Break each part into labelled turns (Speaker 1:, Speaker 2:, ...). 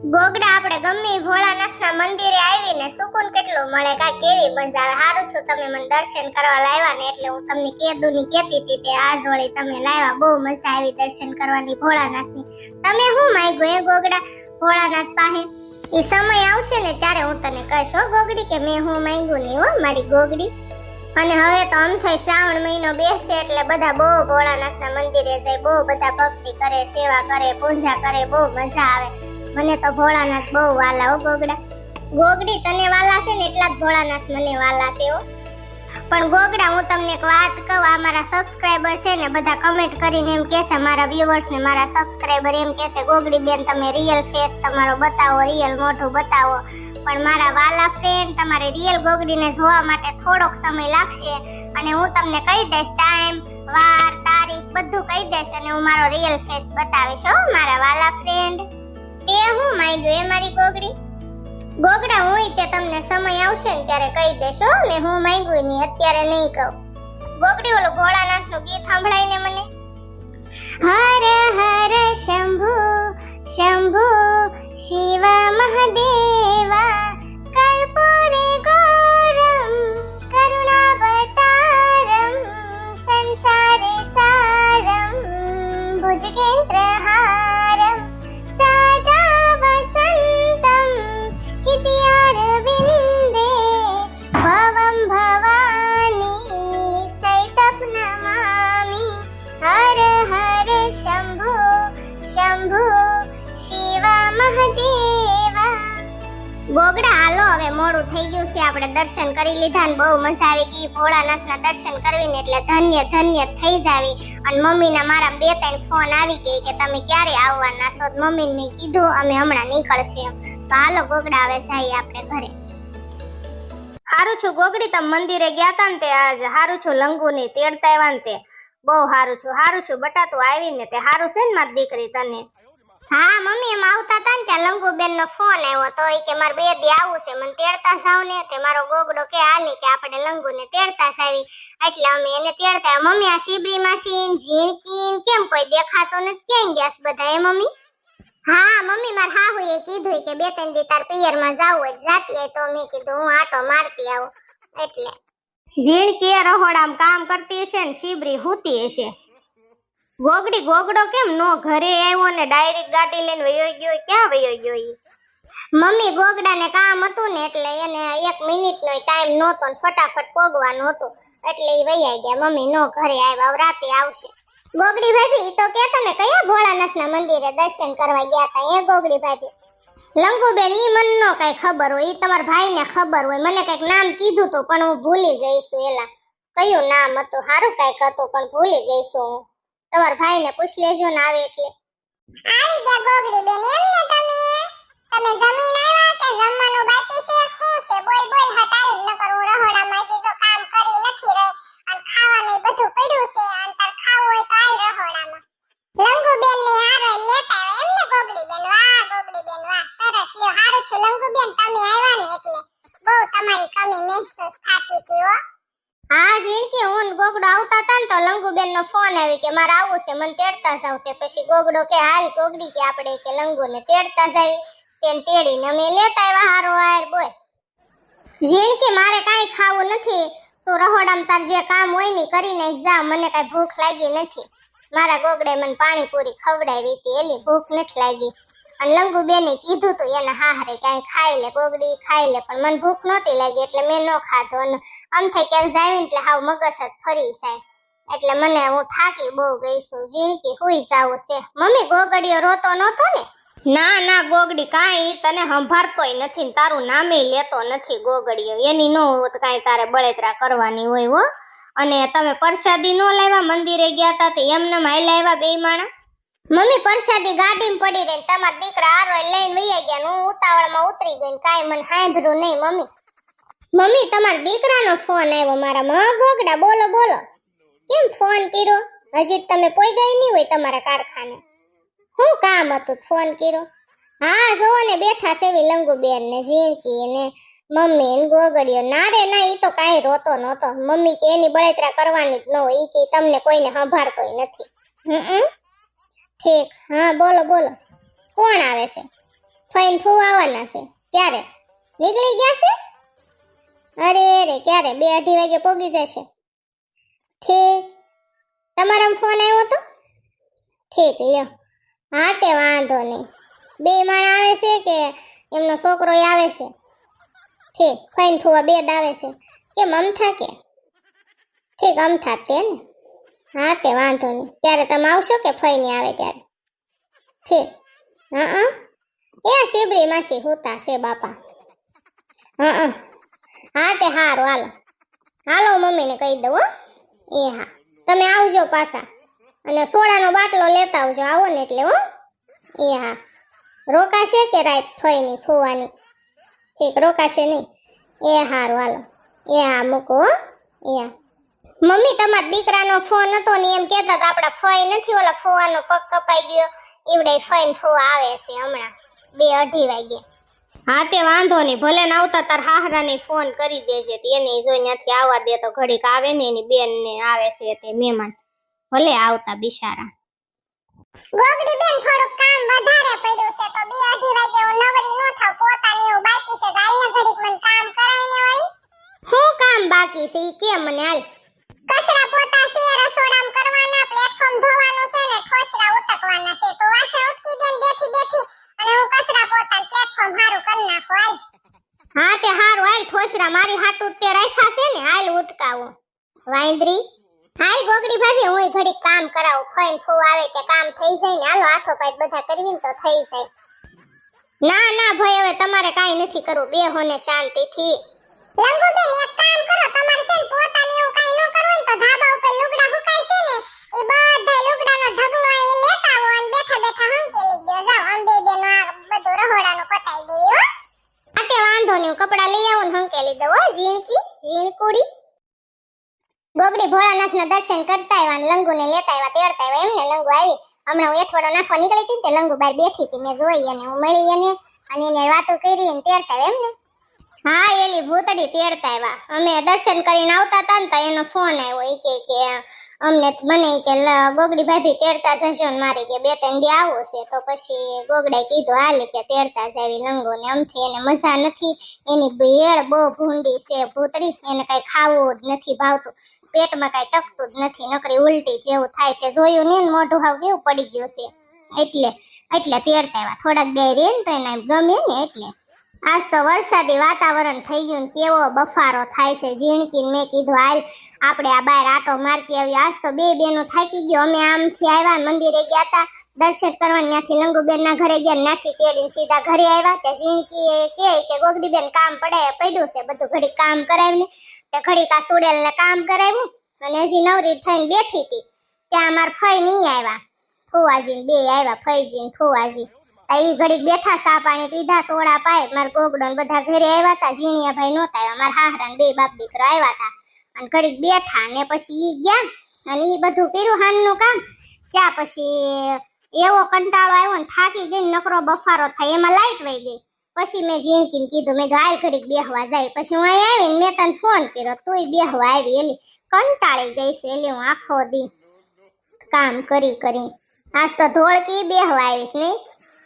Speaker 1: ગોગડા આપણે ગમે ભોળાનાથના મંદિરે આવીને સુકૂન કેટલું મળે કા કેવી મજા આવે? હારું છું તમે મને દર્શન કરવા લાવ્યા ને, એટલે હું તમને કેદું ની કેતી હતી તે આજ વળી તમે લાવ્યા બહુ મજા આવી દર્શન કરવાની ભોળાનાથની. તમે શું માંગ્યું એ ગોગડા? ભોળાનાથ પાસે એ સમય આવશે ને ત્યારે હું તને કહીશ, હો ગોગડી, કે મેં હું માંગ્યું નહીં હો મારી ગોગડી. અને હવે તો આમ થાય શ્રાવણ મહિનો બેસે એટલે બધા બહુ ભોળાનાથના મંદિરે જાય, બહુ બધા ભક્તિ કરે, સેવા કરે, પૂજા કરે, બહુ મજા આવે. મને તો ભોળાનાથ બહુ વાલા હો ગોગડા. ગોગડી તને વાલા છે ને એટલા જ ભોળાનાથ મને વાલા છે હો. પણ ગોગડા, હું તમને એક વાત કહું, આ મારા સબસ્ક્રાઇબર છે ને, બધા કમેન્ટ કરીને એમ કહેશે, મારા વ્યુઅર્સ ને મારા સબસ્ક્રાઇબર એમ કહેશે, ગોગડી બેન, તમે રિયલ ફેસ તમારો બતાવો રિયલ મોઢું બતાવો. પણ મારા વાલા ફ્રેન્ડ તમારે રિયલ ગોગડીને જોવા માટે થોડોક સમય લાગશે. અને હું તમને કહી દઈશ ટાઈમ વાર, તારીખ બધું કહી દઈશ અને હું મારો રિયલ ફેસ બતાવીશ હો, મારા વાલા ફ્રેન્ડ હું માંગ્યું એ મારી ગોગડી? ગોગડા, હું તે તમને સમય આવશે ને ત્યારે કહી દેશો ને હું માંગ્યું નહીં અત્યારે નહીં કહું. ગોગડી, ઓલું ભોળાનાથનું ગીત સાંભળાય ને મને. હર હર શંભુ શંભુ, શિવ મહાદેવા. હર શંભો શિવ મહાદેવા ગોગડા હાલો હવે મોડું થઈ ગયું છે. આપણે દર્શન કરી લીધા ને બહુ મજા આવી ગઈ. ભોળાનાથના દર્શન કરવીને એટલે ધન્ય ધન્ય થઈ જાવી. અને મમ્મીના મારા બે ત્રણ ફોન આવી ગઈ કે તમે ક્યારે આવવાના છો? મમ્મીને મેં કીધું, અમે હમણાં નીકળશે તો હાલો ગોગડા હવે જઈએ આપણે ઘરે. હારું છું ગોગડી તમે મંદિરે ગયા તા ને તે આજ? હારું છું, લંગુની તેડતા આવ્યા ને તે. બહુ સારું છું સારું છું. બટા તું આવી ને તે સારું છે ને મારી દીકરી તને? હા, મમ્મી, એમ આવતા હતા ને ત્યાં લંગુબેન નો ફોન આવ્યો તો એ કે મારે બે દી આવું છે, મને તેડતા જાવ ને તે મારો ગોગડો કે હાલી કે આપણે લંગુ ને તેડતા સાવી. એટલે અમે એને તેડતા મમ્મી, આ શીબરી માસી ઝીણકી કેમ કોઈ દેખાતો નથી? ક્યાં ગયા બધા એ મમ્મી? હા, મમ્મી, માર હાહુ એ કીધું કે બે ત્રણ દી તાર પિયરમાં જાવું હોય, જાતી તો મેં કીધું હું આટો મારતી આવું. એટલે ઝીણકી એ રહોડામાં કામ કરતી હશે ને શીબરી હૂતી હશે. ગોગડી ગોગડો કેમ નો ઘરે આવ્યો ને ડાયરેક્ટ ગાડી લઈને વયો ગયો, ક્યાં વયો ગયો ઈ? મમ્મી ગોગડાને કામ હતું ને એટલે એને એક મિનિટનો ટાઈમ નહોતો ને ફટાફટ પોગવાનું હતું. એટલે એ વૈયા ગયા. મમ્મી નો ઘરે આવ્યા રાતે આવશે. ગોગડી ભાભી તો કે તમે કયા ભોળાનાથના મંદિરે દર્શન કરવા ગયા હતા એ ગોગડી ભાભી? લંગુબેન, ઈ મને કઈ ખબર હોય, ઈ તમારા ભાઈને ખબર હોય. મને કંઈક નામ કીધું તો પણ હું ભૂલી ગઈ છું એલા. કયું નામ હતું? સારું કંઈક હતું, પણ ભૂલી ગઈ છું હું. તમારા ભાઈને પૂછ લેજો ને આવે એટલે. આવી ગયા ગોગડી બેન એમ ને તમે? તમે જમીન આવ્યા કે જમવાનું બાકી છે? શું છે? બોલ બોલ હટાઈ ન કરું રહોડામાં છે તો કામ કરી નથી રહી અને ખાવાનું બધું પડ્યું છે અને તાર ખાવું હોય તો આય રહોડામાં લંગુ બેન ને હારો લેતા આવે એમ ને ગોગડી બેન વાહ ગોગડી બેન વાહ સરસ લ્યો હારું છું લંગુ બેન તમે આવ્યા ને એટલે બહુ તમારી કમી મહેસૂસ થાતી હતી હો હા ઝીણકી હું ને ગોગડો આવતા હતા ને તો લંગુબેન નો ફોન આવી કે મારે આવું છે, મને તેડતા જાવ તે. પછી ગોગડો કે, હાલ ગોગડી કે આપણે કે લંગુ ને તેડતા જાવી તેમ તેડીને અમે લેતા આવ્યા હારો હાર બોય. ઝીણકી મારે કાંઈ ખાવું નથી, તું રહોડામાં તાર જે કામ હોય ને કરીને જા, મને કાંઈ ભૂખ લાગી નથી. મારા ગોગડે મને પાણીપુરી ખવડાવી હતી, એલી ભૂખ નથી લાગી. અને લંગુ બેને કીધું તું એને હાહરે ક્યાંય ખાઈ લે, ગોગડી ખાઈ લે, પણ મને ભૂખ નહોતી લાગી, એટલે મેં ન ખાધો. અને આમ થાય ક્યાંક જાવીને એટલે હાવ મગજ જ ફરી જાય. એટલે મને હું થાકી બહુ ગઈ છું. ઝીણકી હુઈ જાવું છે. મમ્મી ગોગડીયો રોતો નહોતો ને? ના ના ગોગડી કાંઈ તને સંભાળતોય નથી ને તારું નામે લેતો નથી ગોગડીયો. એની નો કાંઈ તારે બળેતરા કરવાની હોય હો. અને તમે પ્રસાદી નો લાવ્યા? મંદિરે ગયા હતા તે એમને માઈ લાવ્યા બે માણા? મમ્મી પ્રસાદી ગાડીમાં પડી રહી તમારા દીકરા આરો લઈને વૈયા ગયા હું ઉતાવળમાં ઉતરી ગઈ ને કાંઈ મને સાંભળ્યું નહીં મમ્મી. મમ્મી તમારા દીકરાનો ફોન આવ્યો મારા મા ગોગડા બોલો બોલો. ફોન કર્યો? હજી તમે પોઈ ગઈ નહીં હોય તમારા કારખાને. શું કામ હતું ફોન કર્યો? હા, જોવો ને, બેઠા સેવી લંગુબેન ને જીનકી ને, મમ્મી ને, ગોગડીઓ. ના રે, ના એ તો કાંઈ રોતો નહોતો. મમ્મી કે એની બળતરા કરવાની જ ન હોય, ઈ કે તમને કોઈને સંભાળતોય નથી. હમ ઠીક. હા, બોલો બોલો. કોણ આવે છે? ફાઈન ફૂ આવવાના છે. ક્યારે? નીકળી ગયા છે? અરે રે ક્યારે? બે અઢી વાગે પોગી જશે. ઠીક. તમારા ફોન આવ્યો હતો ઠીક, લ્યો. હા તે વાંધો નહીં. બે માણ આવે છે કે એમનો છોકરો આવે છે? ઠીક ફઈન ફુવા બે આવે છે. કેમ અમથા કે? ઠીક, અમથા તે ને. હા તે વાંધો નહીં. ત્યારે તમે આવશો કે ફઈને આવે ત્યારે? ઠીક. હા હા. એ શેબરી માસી હોતા છે બાપા. હા હા. તે હારું, હાલો. હાલો મમ્મીને કહી દઉં, હો. એ હા. આવજો પાછા. અને સોડાનો બાટલો લેતા આવજો. આવો ને એટલે હો. એ હા. રોકાશે કે રાત ફઈની ફુવાની? ઠીક, રોકાશે નહીં. એ હારું, હાલો. એ હા, મૂકો એ હા. મમ્મી, તમારા દીકરાનો ફોન હતો ને એમ કહેતા હતા, આપણા ફઈ નથી. ઓલા ફુવાનો પગ કપાઈ ગયો. એવડે ફઈન ફોવા આવે છે હમણાં. બે અઢી વાગે. હા, તે વાંધો નહીં. ભલે ને આવતા તાર હાહરાને ફોન કરી દેજે. એને જોઈ ત્યાંથી આવવા દે તો ઘડીક આવે ને એની બેન ને આવે છે તે મહેમાન. ભલે આવતા બિચારા ગોગડી બેન થોડું કામ વધારે પડ્યું છે તો બે અઢી વાગે હું નવરી નો થાવ પોતાની એવું બાકી છે તો ઘડીક મને કામ કરાઈને વળી. શું કામ બાકી છે ઈ કે મને હાલ કચરા પોતા છે રસોડામ કરવાના પ્લેટફોર્મ ધોવાનું છે ને ઠોસરા ઉટકવાના છે તો વાસણ ઉટકી દેન બેઠી બેઠી અને હું કચરા પોતા પ્લેટફોર્મ હારું કરી નાખો હાલ હા તે હારું હાલ ઠોસરા મારી હાટું તે રાખ્યા છે ને હાલ ઉટકાવો. વાંદરી હાલ ગોગડી ભાભી હું ઘડીક કામ કરાવું. ફઈન ફો આવે કે કામ થઈ જાય ને હાલો હાથો પાય બધા કરવી ને તો થઈ જાય. ના ના ભાઈ હવે તમારે કાઈ નથી કરવું. બે હોને શાંતિથી. લંગુબેન એક કામ કરો. તમારે છે ને પોતાને એવું કાઈ ન કરવું ને તો ધાબા ઉપર લુગડા હુકાય છે ને એ બધા લુગડાનો ઢગલો એ લેતા આવો અને બેઠા બેઠા હંકેલી ગયો. જાવ અંબે બેનો આ બધું રહોડાનું પતાઈ દેવી હો. આતે વાંધો નહીં. કપડા લઈ આવું ને હંકેલી દઉં હો. ઝીણકી ઝીણકુડી. ગોગડી ભોળાનાથના દર્શન કરતા આવ્યા લંગુને લેતા આવ્યા, તેડતા આવ્યા. એમને લંગુ આવી. હમણાં હું એઠવાડો નાખવા નીકળી હતી તે લંગુ બહાર બેઠી હતી. મેં જોઈ અને હું મળી એને અને એને વાતો કરી અને તેડતા આવ્યા એમને. હા, એલી ભૂતડી તેડતા આવ્યા. અમે દર્શન કરીને આવતા હતા ને તો એનો ફોન આવ્યો. એ કે કે અમને મને કે ગોગડી ભાભી તેડતા જશો ને મારી કે બે ત્રણ દી આવું છે. તો પછી ગોગડાએ કીધું, હાલે કે તેડતા જાવી લંગો ને અમથી એને મજા નથી. એની ભેળ બહુ ભૂંડી છે ભૂતડી. એને કઈ ખાવું જ નથી ભાવતું. પેટમાં કઈ ટકતું જ નથી. નકરી ઉલટી જેવું થાય તે જોયું ને ને મોઢું હાવ કેવું પડી ગયું છે. એટલે એટલે તેરતા આવ્યા થોડાક દે રે ને તો એને ગમે ને એટલે. આજ તો વરસાદી વાતાવરણ થઈ ગયું કેવો બફારો થાય છે. ઝીણકીને મેં કીધું, હાલ આપણે આ બહાર આટો મારતી આવી આજ તો બે બેનો થાકી ગયો. અમે આમથી આવ્યા મંદિરે ગયા હતા દર્શન કરવા ત્યાંથી લંગુબેન ના ઘરે ગયા ત્યાંથી તેડીને સીધા ઘરે આવ્યા ત્યાં ઝીણકી કે કે ગોગડીબેન કામ પડે પડ્યું છે. બધું ઘડી કામ કરાવીને તે ઘડીક આ સુડેલ ને કામ કરાવ્યું અને હજી નવરી થઈને બેઠી હતી. ત્યાં અમાર ફઈ નહીં આવ્યા. ફુવાજી બે આવ્યા ફઈજી ને ફુવાજી એ ઘડીક બેઠા સા પાણી પીધા, સોડા પાય, માર ગોગડો બધા ઘરે આવ્યા હતા ઝીણિયા ભાઈ નહોતા આવ્યા, મારા હાહરા બે બાપ દીકરો આવ્યા હતા અને ઘડીક બેઠા ને પછી ઈ ગયા અને ઈ બધું કર્યું હાનનું કામ. ત્યાં પછી એવો કંટાળો આવ્યો ને થાકી ગઈ નકરો બફારો થાય, એમાં લાઈટ વહી ગઈ. પછી મેં ઝીણકીને કીધું મેં હાલ ઘડીક બેહવા જાય. પછી હું અહીં આવીને મેં તને ફોન કર્યો, તુંય બેહવા આવી એટલે કંટાળી ગઈ છે એટલે હું આખો દી કામ કરી કરી. આજ તો ધોળકી બેહવા આવીશ નહીં?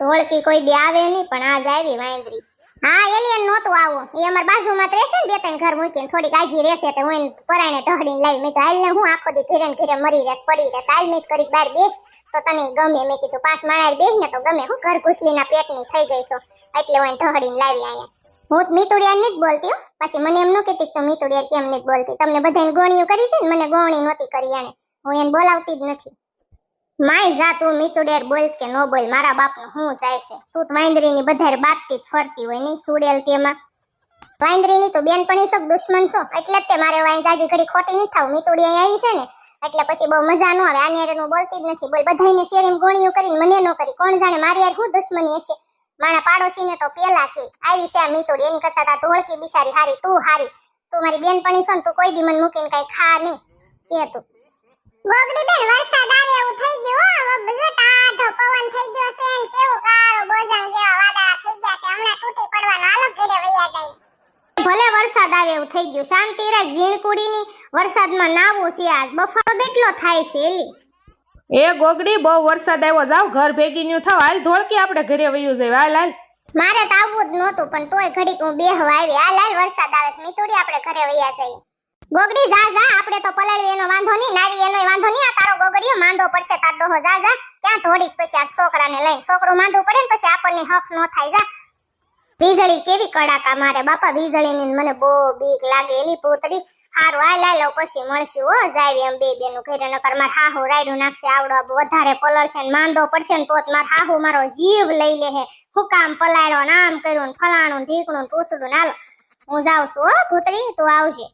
Speaker 1: ધોળકી કોઈ દે આવે નહીં, પણ આજ આવી વાંદરી. હા એલિયન નહોતું આવું. એ અમાર બાજુમાં તો રહેશે ને બે ત્રણ ઘર મૂકીને, થોડીક આગી રહેશે તો હું પરાઈને ઢહડીને લાવી. મેં તો હાલને હું આખો દી ઘેરે ઘેરે મરી રહેશ, પડી રહેશ. હાલ મેં કરી બાર બે તો તને ગમે, મેં કીધું, પાંચ માણા બેસ ને તો ગમે. હું ઘર ઘુસલીના પેટની થઈ ગઈ છો. એટલે હું એને લાવી અહીંયા હું મીતુડિયા નથી બોલતી હો. પછી મને એમ ન કહેતી તું મીતુડિયા કેમ નથી બોલતી. તમને બધાને ગોણીઓ કરી હતી મને ગોણી નહોતી કરી એને હું એને બોલાવતી જ નથી. માય જા તું મીતુડેર બોલ કે નો બોલ, મારા બાપનું હું જાય છે. તું વાંદરીની બધારે બાપતી ફરતી હોય નહીં સુડેલ તેમાં વાંદરીની તો બેનપણી છો કે દુશ્મન છો? એટલે તે મારે વાંઈ જાજી ઘડી ખોટી નહીં થાવ. મીતુડી આવી છે ને, એટલે પછી બહુ મજા ન આવે. આની હું બોલતી જ નથી. બોલ બધાને શેરીમ ગોળીઓ કરીને મને ન કરી. કોણ જાણે મારી યાર હું દુશ્મની હશે? મારા પાડોશીને તો પેલા કે આવી છે આ મીતુડી. એની કરતા તા ધોળકી બિચારી હારી તું હારી. તું મારી બેનપણી છો ને તું કોઈ દી મને મૂકીને કઈ ખા નહીં. કે તું? ગોગડી બેન વરસાદ આવે એવું થઈ ગયું હો. બધો ટાઢો પવન થઈ ગયો છે ને કેવું કાળો બોઝણ જેવા વાદળા થઈ ગયા છે. હમણાં તૂટી પડવાનો હાલો ઘરે વૈયા જાય. ભલે વરસાદ આવે એવું થઈ ગયું. શાંતિ રાખ ઝીણકુડીની. વરસાદમાં નાવું છે આજ. બફારો કેટલો થાય છે એલી?
Speaker 2: એ ગોગડી, બહુ વરસાદ આવ્યો જાવ ઘર ભેગી ન્યુ થાવ. હાલ ધોળકી આપણે ઘરે વયું જાય. હાલ હાલ.
Speaker 1: મારે તો આવવું જ નહોતું, પણ તોય ઘડીક હું બેહવા આવી. હાલ હાલ, વરસાદ આવે છે. મીતુડી આપણે ઘરે વયા જઈએ. ગોગડી, જા જા, આપણે તો પલાળવી, એનો વાંધો નહીં નારી એનો વાંધો નહીં. આ તારો ગોગડીયો, માંદો પડશે તાર ડોહો. જા જા, ક્યાં થોડીશ પછી આ છોકરાને લઈને? છોકરો માંદો પડે ને પછી આપણને હક ન થાય. જા. વીજળી કેવી કડાકા મારે. બાપા, વીજળીની મને બહુ બીક લાગે. એલી પૂતળી. હારું આ લાલો પછી મળશું, હો, જાવી એમ બે બેનું ઘરે, નકર માર હાહુ રાયડું નાખશે, આવડો વધારે પલળશે ને માંદો પડશે ને તો જ માર હાહુ મારો જીવ લઈ લે હે. હું કામ પલાળ્યો ને કર્યું ને ફલાણું ઢીકણું ટૂસડું નાલો હું જાઉં છું, હો ભૂતળી તું આવજે.